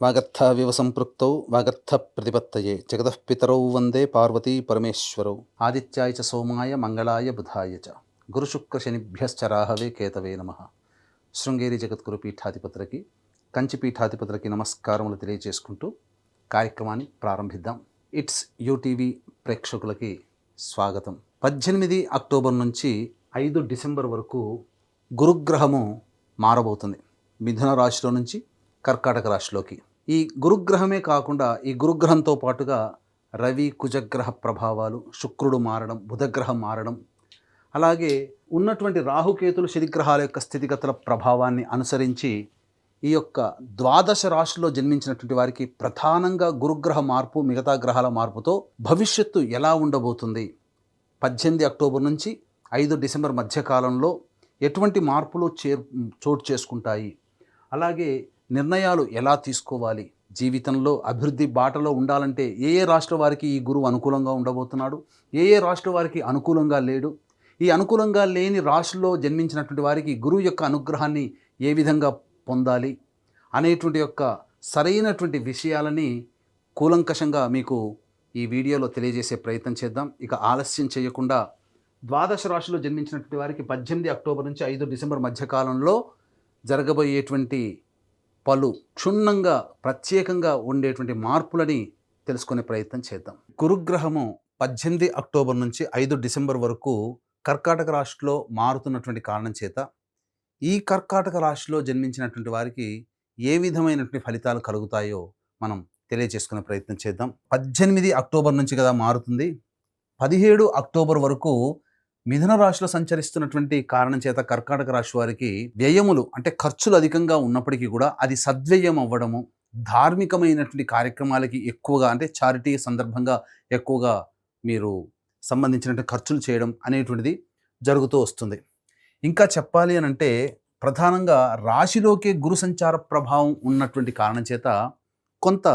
వాగర్థవివ సంపృక్తౌ వాగర్థ ప్రతిపత్తయే జగతః పితరౌ వందే పార్వతీ పరమేశ్వరౌ ఆదిత్యాయ చ సోమాయ మంగళాయ బుధాయ చ గురుశుక్రశనిభ్యశ్చ రాహవే కేతవే నమ శృంగేరి జగద్గురు పీఠాధిపతులకి కంచి పీఠాధిపతులకి నమస్కారములు తెలియజేసుకుంటూ కార్యక్రమాన్ని ప్రారంభిద్దాం। ఇట్స్ యూటీవీ ప్రేక్షకులకి స్వాగతం। పద్దెనిమిది అక్టోబర్ నుంచి ఐదు డిసెంబర్ వరకు గురుగ్రహము మారబోతుంది। మిథున రాశిలో నుంచి కర్కాటక రాశిలోకి. ఈ గురుగ్రహమే కాకుండా ఈ గురుగ్రహంతో పాటుగా రవి కుజగ్రహ ప్రభావాలు శుక్రుడు మారడం బుధగ్రహం మారడం అలాగే ఉన్నటువంటి రాహుకేతులు శనిగ్రహాల యొక్క స్థితిగతుల ప్రభావాన్ని అనుసరించి ఈ యొక్క ద్వాదశ రాశిలో జన్మించినటువంటి వారికి ప్రధానంగా గురుగ్రహ మార్పు మిగతా గ్రహాల మార్పుతో భవిష్యత్తు ఎలా ఉండబోతుంది? పద్దెనిమిది అక్టోబర్ నుంచి ఐదు డిసెంబర్ మధ్యకాలంలో ఎటువంటి మార్పులు చే చోటు చేసుకుంటాయి? అలాగే నిర్ణయాలు ఎలా తీసుకోవాలి? జీవితంలో అభివృద్ధి బాటలో ఉండాలంటే ఏ ఏ రాష్ట్ర వారికి ఈ గురువు అనుకూలంగా ఉండబోతున్నాడు? ఏ ఏ రాష్ట్ర వారికి అనుకూలంగా లేడు? ఈ అనుకూలంగా లేని రాశిలో జన్మించినటువంటి వారికి గురువు యొక్క అనుగ్రహాన్ని ఏ విధంగా పొందాలి? అనేటువంటి యొక్క సరైనటువంటి విషయాలని కూలంకషంగా మీకు ఈ వీడియోలో తెలియజేసే ప్రయత్నం చేద్దాం. ఇక ఆలస్యం చేయకుండా ద్వాదశ రాశిలో జన్మించినటువంటి వారికి పద్దెనిమిది అక్టోబర్ నుంచి ఐదు డిసెంబర్ మధ్యకాలంలో జరగబోయేటువంటి పలు క్షుణ్ణంగా ప్రత్యేకంగా ఉండేటువంటి మార్పులని తెలుసుకునే ప్రయత్నం చేద్దాం. గురుగ్రహము పద్దెనిమిది అక్టోబర్ నుంచి ఐదు డిసెంబర్ వరకు కర్కాటక రాశిలో మారుతున్నటువంటి కారణం చేత ఈ కర్కాటక రాశిలో జన్మించినటువంటి వారికి ఏ విధమైనటువంటి ఫలితాలు కలుగుతాయో మనం తెలియజేసుకునే ప్రయత్నం చేద్దాం. పద్దెనిమిది అక్టోబర్ నుంచి కదా మారుతుంది. పదిహేడు అక్టోబర్ వరకు మిథున రాశిలో సంచరిస్తున్నటువంటి కారణం చేత కర్కాటక రాశి వారికి వ్యయములు అంటే ఖర్చులు అధికంగా ఉన్నప్పటికీ కూడా అది సద్వ్యయం అవ్వడము ధార్మికమైనటువంటి కార్యక్రమాలకి ఎక్కువగా అంటే చారిటీ సందర్భంగా ఎక్కువగా మీరు సంబంధించినటువంటి ఖర్చులు చేయడం అనేటువంటిది జరుగుతూ వస్తుంది. ఇంకా చెప్పాలి అని అంటే ప్రధానంగా రాశిలోకే గురు సంచార ప్రభావం ఉన్నటువంటి కారణం చేత కొంత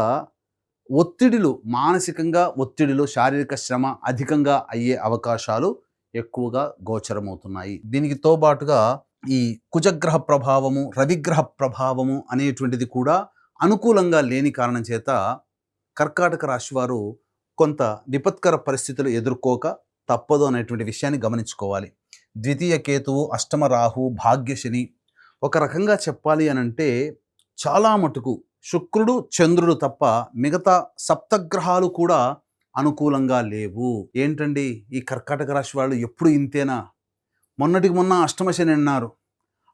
ఒత్తిడిలు మానసికంగా ఒత్తిడిలు శారీరక శ్రమ అధికంగా అయ్యే అవకాశాలు ఎక్కువగా గోచరమవుతున్నాయి. దీనికి తోబాటుగా ఈ కుజగ్రహ ప్రభావము రవిగ్రహ ప్రభావము అనేటువంటిది కూడా అనుకూలంగా లేని కారణం చేత కర్కాటక రాశి వారు కొంత విపత్కర పరిస్థితులు ఎదుర్కోక తప్పదు అనేటువంటి విషయాన్ని గమనించుకోవాలి. ద్వితీయ కేతువు అష్టమ రాహు భాగ్యశని ఒక రకంగా చెప్పాలి అని అంటే చాలా మటుకు శుక్రుడు చంద్రుడు తప్ప మిగతా సప్తగ్రహాలు కూడా అనుకూలంగా లేవు. ఏంటండి? ఈ కర్కాటక రాశి వాళ్ళు ఎప్పుడు ఇంతేనా? మొన్నటికి మొన్న అష్టమశని అన్నారు.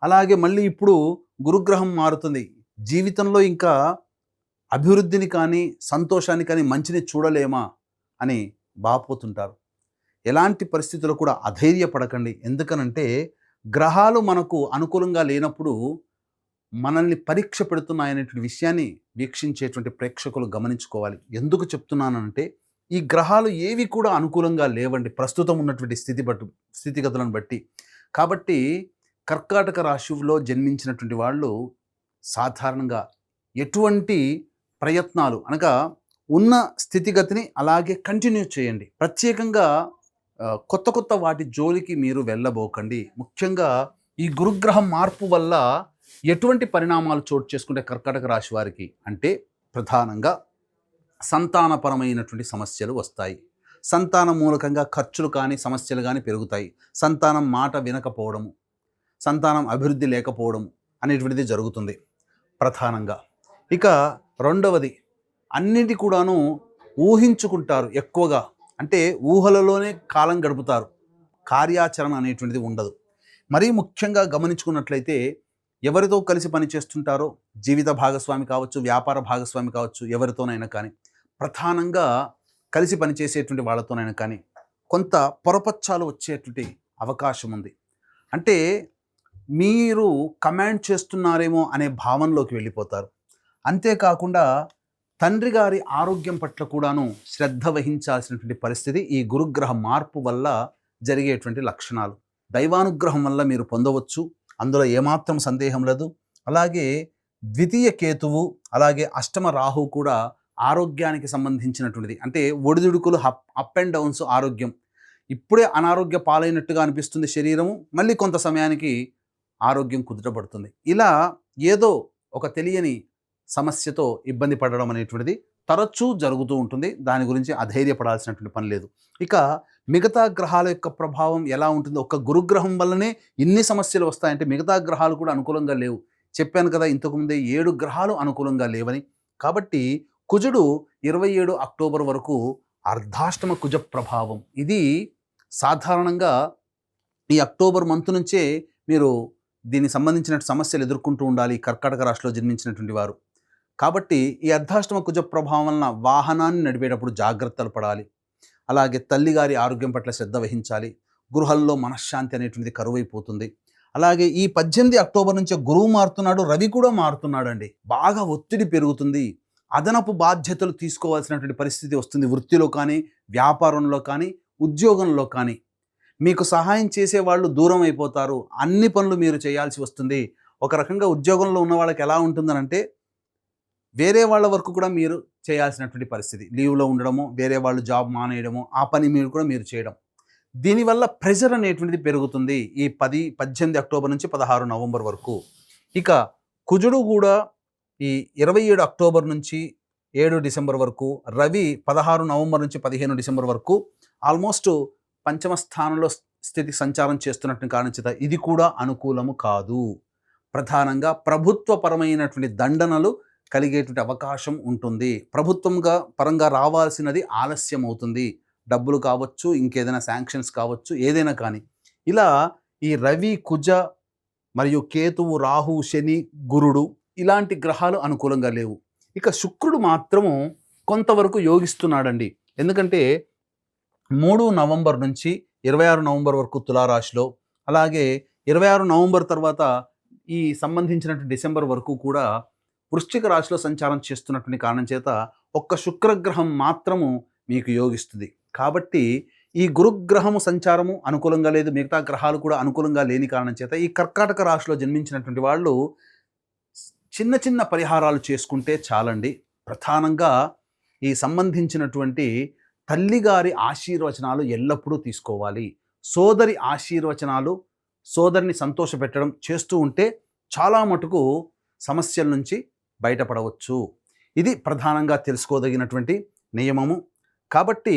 అలాగే మళ్ళీ ఇప్పుడు గురుగ్రహం మారుతుంది. జీవితంలో ఇంకా అభివృద్ధిని కానీ సంతోషాన్ని కానీ మంచిని చూడలేమా అని బాపోతుంటారు. ఎలాంటి పరిస్థితుల్లో కూడా అధైర్యపడకండి. ఎందుకనంటే గ్రహాలు మనకు అనుకూలంగా లేనప్పుడు మనల్ని పరీక్ష పెడుతున్నాయనేటువంటి విషయాన్ని వీక్షించేటువంటి ప్రేక్షకులు గమనించుకోవాలి. ఎందుకు చెప్తున్నానంటే ఈ గ్రహాలు ఏవి కూడా అనుకూలంగా లేవండి. ప్రస్తుతం ఉన్నటువంటి స్థితి బట్టు స్థితిగతులను బట్టి. కాబట్టి కర్కాటక రాశిలో జన్మించినటువంటి వాళ్ళు సాధారణంగా ఎటువంటి ప్రయత్నాలు అనగా ఉన్న స్థితిగతిని అలాగే కంటిన్యూ చేయండి. ప్రత్యేకంగా కొత్త కొత్త వాటి జోలికి మీరు వెళ్ళబోకండి. ముఖ్యంగా ఈ గురుగ్రహం మార్పు వల్ల ఎటువంటి పరిణామాలు చోటు చేసుకుంటే కర్కాటక రాశి వారికి అంటే ప్రధానంగా సంతానపరమైనటువంటి సమస్యలు వస్తాయి. సంతానం మూలకంగా ఖర్చులు కానీ సమస్యలు కానీ పెరుగుతాయి. సంతానం మాట వినకపోవడము సంతానం అభివృద్ధి లేకపోవడం అనేటువంటిది జరుగుతుంది ప్రధానంగా. ఇక రెండవది అన్నిటి కూడాను ఊహించుకుంటారు ఎక్కువగా. అంటే ఊహలలోనే కాలం గడుపుతారు. కార్యాచరణ అనేటువంటిది ఉండదు. మరీ ముఖ్యంగా గమనించుకున్నట్లయితే ఎవరితో కలిసి పనిచేస్తుంటారో జీవిత భాగస్వామి కావచ్చు వ్యాపార భాగస్వామి కావచ్చు ఎవరితోనైనా కానీ. ప్రధానంగా కలిసి పనిచేసేటువంటి వాళ్ళతోనైనా కానీ కొంత పొరపచ్చాలు వచ్చేటువంటి అవకాశం ఉంది. అంటే మీరు కమాండ్ చేస్తున్నారేమో అనే భావనలోకి వెళ్ళిపోతారు. అంతేకాకుండా తండ్రి గారి ఆరోగ్యం పట్ల కూడాను శ్రద్ధ వహించాల్సినటువంటి పరిస్థితి ఈ గురుగ్రహ మార్పు వల్ల జరిగేటువంటి లక్షణాలు. దైవానుగ్రహం వల్ల మీరు పొందవచ్చు. అందులో ఏమాత్రం సందేహం లేదు. అలాగే ద్వితీయ కేతువు అలాగే అష్టమ రాహు కూడా ఆరోగ్యానికి సంబంధించినటువంటిది. అంటే ఒడిదుడుకులు అప్ అప్ అండ్ డౌన్స్ ఆరోగ్యం. ఇప్పుడే అనారోగ్య పాలైనట్టుగా అనిపిస్తుంది శరీరము మళ్ళీ కొంత సమయానికి ఆరోగ్యం కుదుటపడుతుంది. ఇలా ఏదో ఒక తెలియని సమస్యతో ఇబ్బంది పడడం అనేటువంటిది తరచూ జరుగుతూ ఉంటుంది. దాని గురించి అధైర్యపడాల్సినటువంటి పని లేదు. ఇక మిగతా గ్రహాల యొక్క ప్రభావం ఎలా ఉంటుంది? ఒక్క గురుగ్రహం వల్లనే ఇన్ని సమస్యలు వస్తాయంటే మిగతా గ్రహాలు కూడా అనుకూలంగా లేవు. చెప్పాను కదా ఇంతకుముందే ఏడు గ్రహాలు అనుకూలంగా లేవని. కాబట్టి కుజుడు ఇరవై ఏడు అక్టోబర్ వరకు అర్ధాష్టమ కుజ ప్రభావం. ఇది సాధారణంగా ఈ అక్టోబర్ మంత్ నుంచే మీరు దీనికి సంబంధించిన సమస్యలు ఎదుర్కొంటూ ఉండాలి కర్కాటక రాశిలో జన్మించినటువంటి వారు. కాబట్టి ఈ అర్ధాష్టమ కుజ ప్రభావం వలన వాహనాన్ని నడిపేటప్పుడు జాగ్రత్తలు పడాలి. అలాగే తల్లిగారి ఆరోగ్యం పట్ల శ్రద్ధ వహించాలి. గృహంలో మనశ్శాంతి అనేటువంటిది కరువైపోతుంది. అలాగే ఈ పద్దెనిమిది అక్టోబర్ నుంచే గురువు మారుతున్నాడు రవి కూడా మారుతున్నాడు అండి బాగా ఒత్తిడి పెరుగుతుంది. అదనపు బాధ్యతలు తీసుకోవాల్సినటువంటి పరిస్థితి వస్తుంది. వృత్తిలో కానీ వ్యాపారంలో కానీ ఉద్యోగంలో కానీ. మీకు సహాయం చేసే వాళ్ళు దూరం అయిపోతారు. అన్ని పనులు మీరు చేయాల్సి వస్తుంది. ఒక రకంగా ఉద్యోగంలో ఉన్న వాళ్ళకి ఎలా ఉంటుందనంటే వేరే వాళ్ళ వరకు కూడా మీరు చేయాల్సినటువంటి పరిస్థితి. లీవ్లో ఉండడము వేరే వాళ్ళు జాబ్ మానేయడము ఆ పని మీరు కూడా మీరు చేయడం. దీనివల్ల ప్రెషర్ అనేటువంటిది పెరుగుతుంది ఈ పది పద్దెనిమిది అక్టోబర్ నుంచి పదహారు నవంబర్ వరకు. ఇక కుజుడు కూడా ఈ ఇరవై ఏడు అక్టోబర్ నుంచి ఏడు డిసెంబర్ వరకు రవి పదహారు నవంబర్ నుంచి పదిహేను డిసెంబర్ వరకు ఆల్మోస్ట్ పంచమ స్థానంలో స్థితి సంచారం చేస్తున్నట్టు కారణించేత ఇది కూడా అనుకూలము కాదు. ప్రధానంగా ప్రభుత్వపరమైనటువంటి దండనలు కలిగేటువంటి అవకాశం ఉంటుంది. ప్రభుత్వంగా పరంగా రావాల్సినది ఆలస్యం అవుతుంది. డబ్బులు కావచ్చు ఇంకేదైనా శాంక్షన్స్ కావచ్చు ఏదైనా కానీ. ఇలా ఈ రవి కుజ మరియు కేతువు రాహు శని గురుడు ఇలాంటి గ్రహాలు అనుకూలంగా లేవు. ఇక శుక్రుడు మాత్రము కొంతవరకు యోగిస్తున్నాడండి. ఎందుకంటే మూడు నవంబర్ నుంచి ఇరవై ఆరు నవంబర్ వరకు తులారాశిలో అలాగే ఇరవై ఆరు నవంబర్ తర్వాత ఈ సంబంధించినటువంటి డిసెంబర్ వరకు కూడా వృశ్చిక రాశిలో సంచారం చేస్తున్నటువంటి కారణం చేత ఒక్క శుక్రగ్రహం మాత్రము మీకు యోగిస్తుంది. కాబట్టి ఈ గురుగ్రహము సంచారము అనుకూలంగా లేదు మిగతా గ్రహాలు కూడా అనుకూలంగా లేని కారణం చేత ఈ కర్కాటక రాశిలో జన్మించినటువంటి వాళ్ళు చిన్న చిన్న పరిహారాలు చేసుకుంటే చాలండి. ప్రధానంగా ఈ సంబంధించినటువంటి తల్లిగారి ఆశీర్వచనాలు ఎల్లప్పుడూ తీసుకోవాలి. సోదరి ఆశీర్వచనాలు సోదరిని సంతోషపెట్టడం చేస్తూ ఉంటే చాలా మటుకు సమస్యల నుంచి బయటపడవచ్చు. ఇది ప్రధానంగా తెలుసుకోదగినటువంటి నియమము. కాబట్టి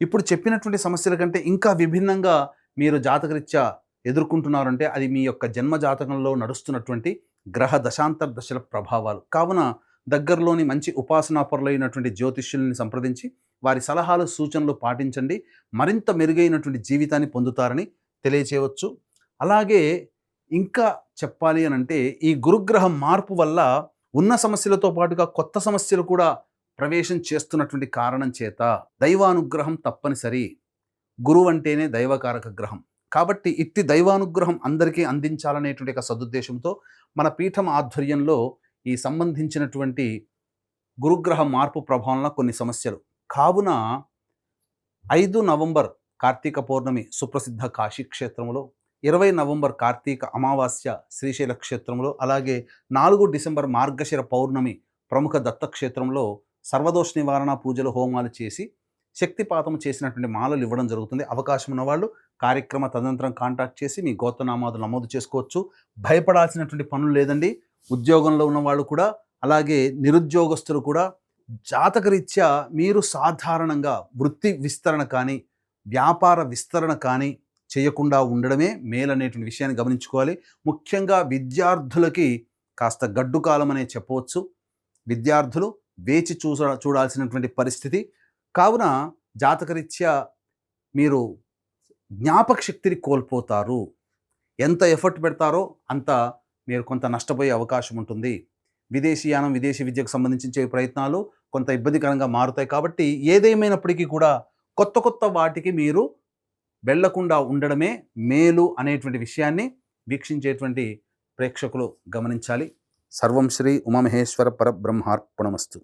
ఇప్పుడు చెప్పినటువంటి సమస్యల కంటే ఇంకా విభిన్నంగా మీరు జాతకరీత్యా ఎదుర్కొంటున్నారంటే అది మీ యొక్క జన్మ జాతకంలో నడుస్తున్నటువంటి గ్రహ దశాంతర దశల ప్రభావాలు. కావున దగ్గరలోని మంచి ఉపాసనాపరులైనటువంటి జ్యోతిష్యుల్ని సంప్రదించి వారి సలహాలు సూచనలు పాటించండి. మరింత మెరుగైనటువంటి జీవితాన్ని పొందుతారని తెలియచేయవచ్చు. అలాగే ఇంకా చెప్పాలి అని అంటే ఈ గురుగ్రహం మార్పు వల్ల ఉన్న సమస్యలతో పాటుగా కొత్త సమస్యలు కూడా ప్రవేశం చేస్తున్నటువంటి కారణం చేత దైవానుగ్రహం తప్పనిసరి. గురువు అంటేనే దైవకారక గ్రహం. కాబట్టి ఇట్టి దైవానుగ్రహం అందరికీ అందించాలనేటువంటి ఒక సదుద్దేశంతో మన పీఠం ఆధ్వర్యంలో ఈ సంబంధించినటువంటి గురుగ్రహ మార్పు ప్రభావంలో కొన్ని సమస్యలు. కావున ఐదు నవంబర్ కార్తీక పౌర్ణమి సుప్రసిద్ధ కాశీ క్షేత్రంలో ఇరవై నవంబర్ కార్తీక అమావాస్య శ్రీశైల క్షేత్రంలో అలాగే నాలుగు డిసెంబర్ మార్గశిర పౌర్ణమి ప్రముఖ దత్తక్షేత్రంలో సర్వదోష నివారణ పూజలు హోమాలు చేసి శక్తిపాతం చేసినటువంటి మాలలు ఇవ్వడం జరుగుతుంది. అవకాశం ఉన్న వాళ్ళు కార్యక్రమ తదనంతరం కాంటాక్ట్ చేసి మీ గోత్రనామాలు నమోదు చేసుకోవచ్చు. భయపడాల్సినటువంటి పనులు లేదండి. ఉద్యోగంలో ఉన్న వాళ్ళు కూడా అలాగే నిరుద్యోగస్తులు కూడా జాతకరీత్యా మీరు సాధారణంగా వృత్తి విస్తరణ కానీ వ్యాపార విస్తరణ కానీ చేయకుండా ఉండడమే మేలనేటువంటి విషయాన్ని గమనించుకోవాలి. ముఖ్యంగా విద్యార్థులకి కాస్త గడ్డు కాలం అనే చెప్పవచ్చు. విద్యార్థులు వేచి చూస చూడాల్సినటువంటి పరిస్థితి. కావున జాతకరీత్యా మీరు జ్ఞాపక శక్తిని కోల్పోతారు. ఎంత ఎఫర్ట్ పెడతారో అంత మీరు కొంత నష్టపోయే అవకాశం ఉంటుంది. విదేశీయానం విదేశీ విద్యకు సంబంధించే ప్రయత్నాలు కొంత ఇబ్బందికరంగా మారుతాయి కాబట్టి ఏదేమైనప్పటికీ కూడా కొత్త కొత్త వాటికి మీరు వెళ్ళకుండా ఉండడమే మేలు అనేటువంటి విషయాన్ని వీక్షించేటువంటి ప్రేక్షకులు గమనించాలి. సర్వం శ్రీ ఉమామహేశ్వర పరబ్రహ్మార్పణమస్తు.